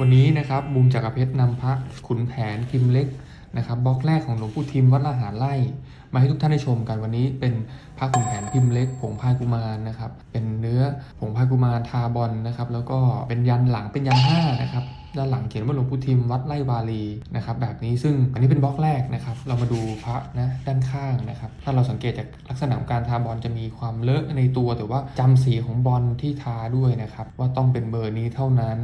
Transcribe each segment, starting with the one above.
วันนี้นะครับบูมจักรเพชรนำพระขุนแผนพิมพ์เล็กนะครับบล็อกแรกของหลวงปู่ทิมวัดละหารไล่มาให้ทุกท่านได้ชมกันวันนี้เป็นพระขุนแผนพิมพ์เล็กผงพายกุมารนะครับเป็นเนื้อผงพายกุมารทาบอลนะครับแล้วก็เป็นยันหลังเป็นยันห้านะครับ ด้านหลังเขียนว่าหลวงปู่ทิมวัดไร่วาลีนะครับแบบนี้ซึ่งอันนี้เป็นบล็อกแรกนะครับ เรามาดูพระนะด้านข้างนะครับ ถ้าเราสังเกตจากลักษณะของการทาบอลจะมีความเลอะในตัว แต่ว่าจำสีของบอลที่ทาด้วยนะครับ ว่าต้องเป็นเบอร์นี้เท่านั้น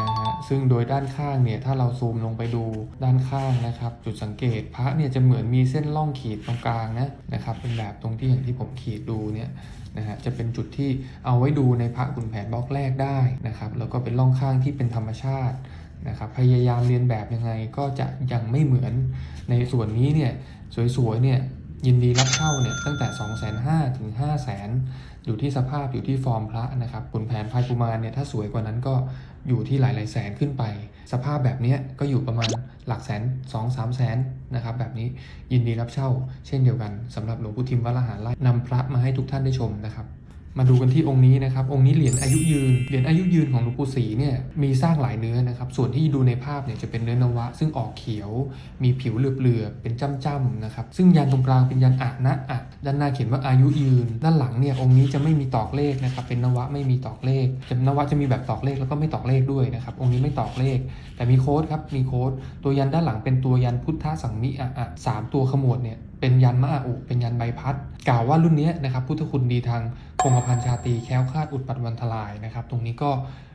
นะฮะซึ่งโดยด้านข้างเนี่ยถ้าเราซูมลงไปดูด้านข้างนะครับ จุดสังเกตพระเนี่ยจะเหมือนมีเส้นล่องขีดตรงกลางนะนะครับเป็นแบบตรงที่อย่างที่ผมขีดดูเนี่ยนะฮะจะเป็นจุดที่เอาไว้ดูในพระขุนแผนบล็อกแรกได้นะครับแล้วก็เป็นร่องข้างที่เป็นธรรมชาตินะครับพยายามเรียนแบบยังไงก็จะยังไม่เหมือนในส่วนนี้เนี่ยสวยๆเนี่ยยินดีรับเช่าเนี่ยตั้งแต่ 2 5 0 0 0 0ถึง 5 0 0 0 0 0 อยู่ที่สภาพอยู่ที่ฟอร์มพระนะครับขุนแผนพายกุมารเนี่ยถ้าสวยกว่านั้นก็ อยู่ที่หลายหลาย ๆ แสนขึ้นไป สภาพแบบนี้ก็อยู่ประมาณหลักแสน2 3แสนนะครับแบบนี้ยินดีรับเช่า เช่นเดียวกันสำหรับหลวงปู่ทิมวัลหารไล่นำพระมาให้ทุกท่านได้ชมนะครับ มาดูกันที่องค์นี้นะครับ องค์นี้เหรียญอายุยืน เหรียญอายุยืนของหลวงปู่ศรีเนี่ยมีสร้างหลายเนื้อนะครับ ส่วนที่ดูในภาพเนี่ยจะเป็นเนื้อนวะ ซึ่งออกเขียว มีผิวเหลือบๆเป็นจ้ำๆนะครับ ซึ่งยันตรงกลางเป็นยันอะนะอะด้านหน้าเขียนว่าอายุยืน ด้านหลังเนี่ยองค์นี้จะไม่มีตอกเลขนะครับ เป็นนวะไม่มีตอกเลขจะนวะจะมีแบบตอกเลขแล้วก็ไม่ตอกเลขด้วยนะครับ องค์นี้ไม่ตอกเลข แต่มีโค้ดครับ มีโค้ด ตัวยันด้านหลังเป็นตัวยันพุทธสังมิอะอะสามตัวขมวดเนี่ยเป็นยันมะอาอุ เป็นยันใบพัด กล่าวว่ารุ่นนี้นะครับพุทธคุณดีทางคงกระพันชาตีแค้วคาดอุดปัดวันทลายนะครับ ตรงนี้ก็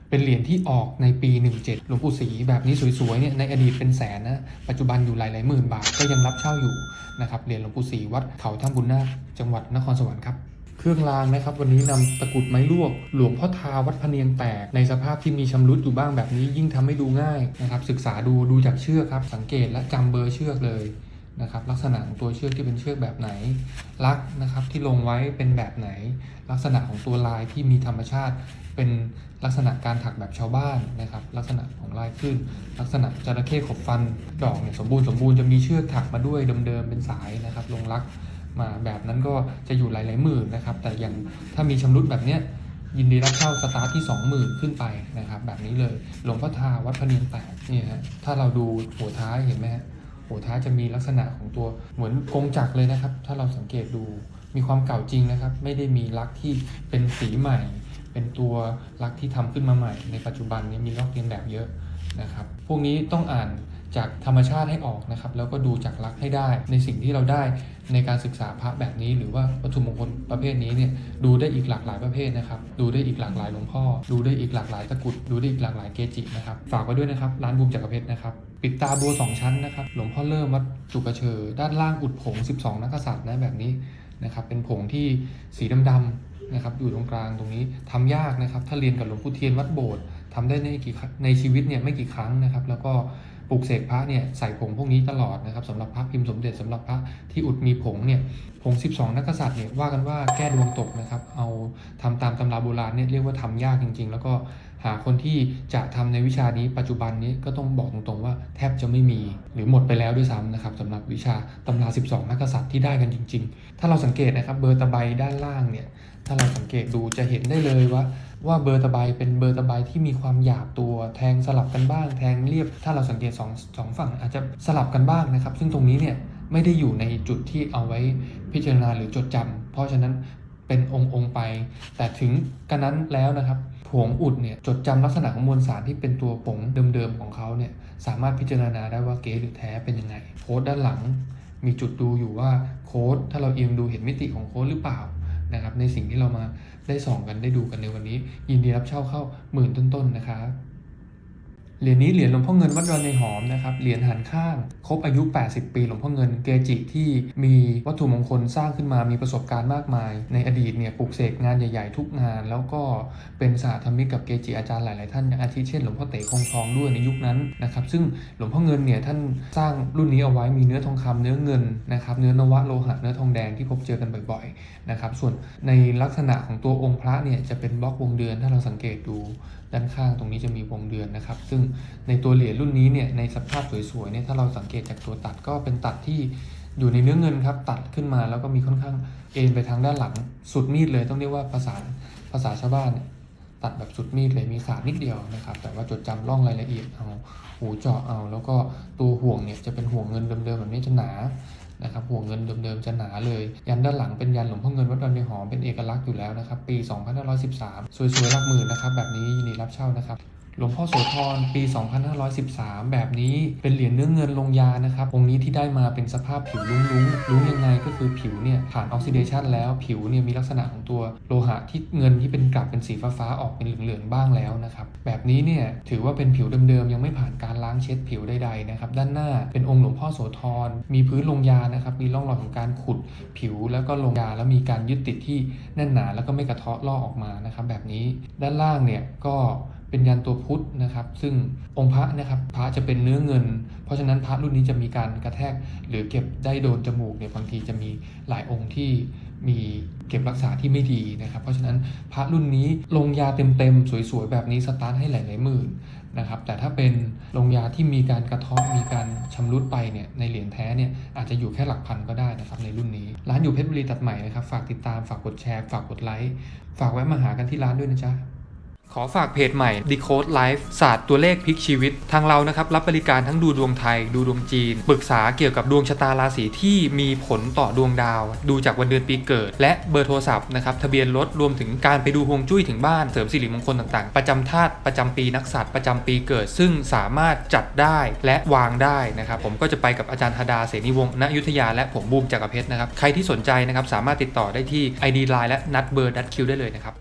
เป็นเหรียญที่ออกในปี 17 หลวงปู่ศรีแบบนี้สวยๆเนี่ยในอดีตเป็นแสนนะ ปัจจุบันอยู่หลายๆหมื่นบาทก็ยังรับเช่าอยู่นะครับเหรียญหลวงปู่ศรีวัดเขาถ้ำบุญนาคจังหวัดนครสวรรค์ครับเครื่องรางนะครับวันนี้นำตะกรุดไม้ลวก หลวงพ่อทาวัดพเนียงแตกในสภาพที่มีชำรุดอยู่บ้างแบบนี้ยิ่งทำให้ดูง่ายนะครับศึกษาดูดูจากเชือกครับ สังเกตและจำเบอร์เชือกเลย นะครับลักษณะของตัวเชือกที่เป็นเชือกแบบไหน ลักนะครับที่ลงไว้เป็นแบบไหน ลักษณะของตัวลายที่มีธรรมชาติเป็นลักษณะการถักแบบชาวบ้านนะครับ ลักษณะของลายขึ้น ลักษณะจระเข้ขบฟันดอกเนี่ยสมบูรณ์สมบูรณ์จะมีเชือกถักมาด้วยเดิมๆเป็นสายนะครับ ลงลักมาแบบนั้นก็จะอยู่หลายๆหมื่นนะครับ แต่อย่างถ้ามีชำรุดแบบเนี้ยยินดีรับเช่าสตาร์ทที่ 20,000 ขึ้นไปนะครับ แบบนี้เลยหลวงพ่อทาวัดพะเนียงแตกนี่ฮะถ้าเราดูหัวท้ายเห็นไหมฮะ หัวท้ายจะมีลักษณะของตัวเหมือนกงจักรเลยนะครับ ถ้าเราสังเกตดูมีความเก่าจริงนะครับ ไม่ได้มีลักที่เป็นสีใหม่ เป็นตัวลักที่ทำขึ้นมาใหม่ ในปัจจุบันนี้มีลอกเลียนแบบเยอะนะครับ พวกนี้ต้องอ่าน จากธรรมชาติให้ออกนะครับ แล้วก็ดูจากลักษณ์ให้ได้ ในสิ่งที่เราได้ในการศึกษาพระแบบนี้ หรือว่าวัตถุมงคลประเภทนี้เนี่ยดูได้อีกหลากหลายประเภทนะครับ ดูได้อีกหลากหลายหลวงพ่อ ดูได้อีกหลากหลายตะกุดดูได้อีกหลากหลายเกจินะครับฝากไว้ด้วยนะครับร้านบูมจักรเพชรนะครับปิดตาบัวสองชั้นนะครับหลวงพ่อเริ่มวัดจุกระเชอด้านล่างอุดผง 12 นักษัตริย์นะแบบนี้นะครับเป็นผงที่สีดำๆนะครับอยู่ตรงกลางตรงนี้ทำยากนะครับ ถ้าเรียนกับหลวงปู่เทียนวัดโบสถ์ทำได้ในกี่ในชีวิตเนี่ยไม่กี่ครั้งนะครับ แล้วก็ ลุกเสกพระเนี่ยใส่ผงพวกนี้ตลอดนะครับสำหรับพระพิมพ์สมเด็จสำหรับพระที่อุดมีผงเนี่ยผง 12 นักกษัตริย์เนี่ยว่ากันว่าแก้ดวงตกนะครับเอาทำตามตำราโบราณเนี่ยเรียกว่าทำยากจริง ๆ แล้วก็หาคนที่จะทำในวิชานี้ปัจจุบันนี้ก็ต้องบอกตรงๆว่าแทบจะไม่มีหรือหมดไปแล้วด้วยซ้ำนะครับสำหรับวิชาตำรา 12 นักกษัตริย์ที่ได้กันจริง ๆ ถ้าเราสังเกตนะครับเบอร์ตะไบด้านล่างเนี่ยถ้าเราสังเกตดูจะเห็นได้เลยว่า ว่าเบอร์ตะไบเป็นเบอร์ตะไบที่มีความหยาบตัวแทงสลับกันบ้าง แทงเรียบ ถ้าเราสังเกตสองสองฝั่งอาจจะสลับกันบ้างนะครับ ซึ่งตรงนี้เนี่ยไม่ได้อยู่ในจุดที่เอาไว้พิจารณาหรือจดจำเพราะฉะนั้นเป็นองค์องค์ไป แต่ถึงกันนั้นแล้วนะครับผงอุดเนี่ยจดจำลักษณะของมวลสารที่เป็นตัวผงเดิมๆของเขาเนี่ยสามารถพิจารณาได้ว่าเก๊หรือแท้เป็นยังไงโค้ดด้านหลัง มีจุดดูอยู่ว่าโค้ดถ้าเราเอียงดูเห็นมิติของโค้ดหรือเปล่านะครับในสิ่งที่เรามา ได้ส่องกันได้ดูกันในวันนี้ ยินดีรับเช่าเข้าหมื่นต้นๆนะครับ เหรียญนี้เหรียญหลวงพ่อเงินวัดดอนในหอมนะครับเหรียญหันข้างครบอายุ 80 ปีหลวงพ่อเงินเกจิที่มีวัตถุมงคลสร้างขึ้นมามีประสบการณ์มากมาย ในอดีตเนี่ยปลุกเสกงานใหญ่ๆ ทุกงาน แล้วก็เป็นสาธมิกกับเกจิอาจารย์หลายๆท่านอย่างอาทิเช่นหลวงพ่อเต๋คงทองด้วยในยุคนั้นนะครับซึ่งหลวงพ่อเงินเนี่ยท่านสร้างรุ่นนี้เอาไว้มีเนื้อทองคำเนื้อเงินนะครับเนื้อนวะโลหะเนื้อทองแดงที่พบเจอกันบ่อยๆนะครับส่วนในลักษณะของตัวองค์พระเนี่ยจะเป็นบล็อกวงเดือนถ้าเราสังเกตดูด้านข้างตรงนี้จะมีวงเดือนนะครับ ซึ่งในตัวเหรียญรุ่นนี้เนี่ยในสภาพสวยๆเนี่ยถ้าเราสังเกตจากตัวตัดก็เป็นตัดที่อยู่ในเนื้อเงินครับตัดขึ้นมาแล้วก็มีค่อนข้างเอ็นไปทางด้านหลังสุดมีดเลยต้องเรียกว่าภาษาภาษาชาวบ้านเนี่ยตัดแบบสุดมีดเลยมีขาดนิดเดียวนะครับ แต่ว่าจดจำร่องรายละเอียดเอาหูเจาะเอา แล้วก็ตัวห่วงเนี่ยจะเป็นห่วงเงินเดิมๆแบบนี้จะหนานะครับห่วงเงินเดิมๆจะหนาเลย ยันด้านหลังเป็นยันหลวงพ่อเงินวัดดอนในหอมเป็นเอกลักษณ์อยู่แล้วนะครับ ปี 2513 สวยๆหลักหมื่นนะครับ แบบนี้ยินดีรับเช่านะครับ หลวงพ่อโสธรปี 2513 แบบนี้เป็นเหรียญเนื้อเงินลงยานะครับองค์นี้ที่ได้มาเป็นสภาพผิวลุ้งลุ้งๆลุ้งยังไงก็คือผิวเนี่ยผ่านออกซิเดชันแล้วผิวเนี่ยมีลักษณะของตัวโลหะที่เงินที่เป็นกลับเป็นสีฟ้าๆออกเป็นเหลืองๆบ้างแล้วนะครับแบบนี้เนี่ยถือว่าเป็นผิวเดิมๆยังไม่ผ่านการล้างเช็ดผิวใดๆนะครับด้านหน้าเป็นองค์หลวงพ่อโสธรมีพื้นลงยานะครับมีร่องรอยของการขุดผิวแล้วก็ลงยาแล้วมีการยึดติดที่แน่นหนาแล้วก็ไม่กระเทาะลอกออกมานะครับแบบนี้ด้านล่างเนี่ยก็ เป็นยันตัวพุทธนะครับ ซึ่งองค์พระนะครับพระจะเป็นเนื้อเงิน เพราะฉะนั้นพระรุ่นนี้จะมีการกระแทกหรือเก็บได้โดนจมูกเนี่ยบางทีจะมีหลายองค์ที่มีเก็บรักษาที่ไม่ดีนะครับ เพราะฉะนั้นพระรุ่นนี้ลงยาเต็มๆสวยๆแบบนี้สตาร์ทให้หลายๆหมื่นนะครับ แต่ถ้าเป็นลงยาที่มีการกระทาะมีการชำรุดไปเนี่ยในเหรียญแท้เนี่ยอาจจะอยู่แค่หลักพันก็ได้นะครับในรุ่นนี้ ร้านอยู่เพชรบุรีตัดใหม่นะครับ ฝากติดตามฝากกดแชร์ ฝากกดไลค์ฝากแวะมาหากันที่ร้านด้วยนะจ๊ะ ขอฝากเพจใหม่ Decode Life ศาสตร์ตัวเลขพลิกชีวิต ทางเรานะครับ รับบริการทั้งดูดวงไทย ดูดวงจีน ปรึกษาเกี่ยวกับดวงชะตาราศีที่มีผลต่อดวงดาว ดูจากวันเดือนปีเกิด และเบอร์โทรศัพท์นะครับทะเบียนรถรวมถึงการไปดูฮวงจุ้ยถึงบ้านเสริมสิริมงคลต่างๆ ประจำธาตุประจำปีนักษัตว์ประจำปีเกิด ซึ่งสามารถจัดได้และวางได้นะครับผมก็จะไปกับอาจารย์ธดาเสนีวงศ์ณยุทธยาและผมบูมจักรเพชรนะครับใครที่สนใจนะครับสามารถติดต่อได้ที่ ID Line และนัดเบอร์นัดคิวได้เลยนะครับ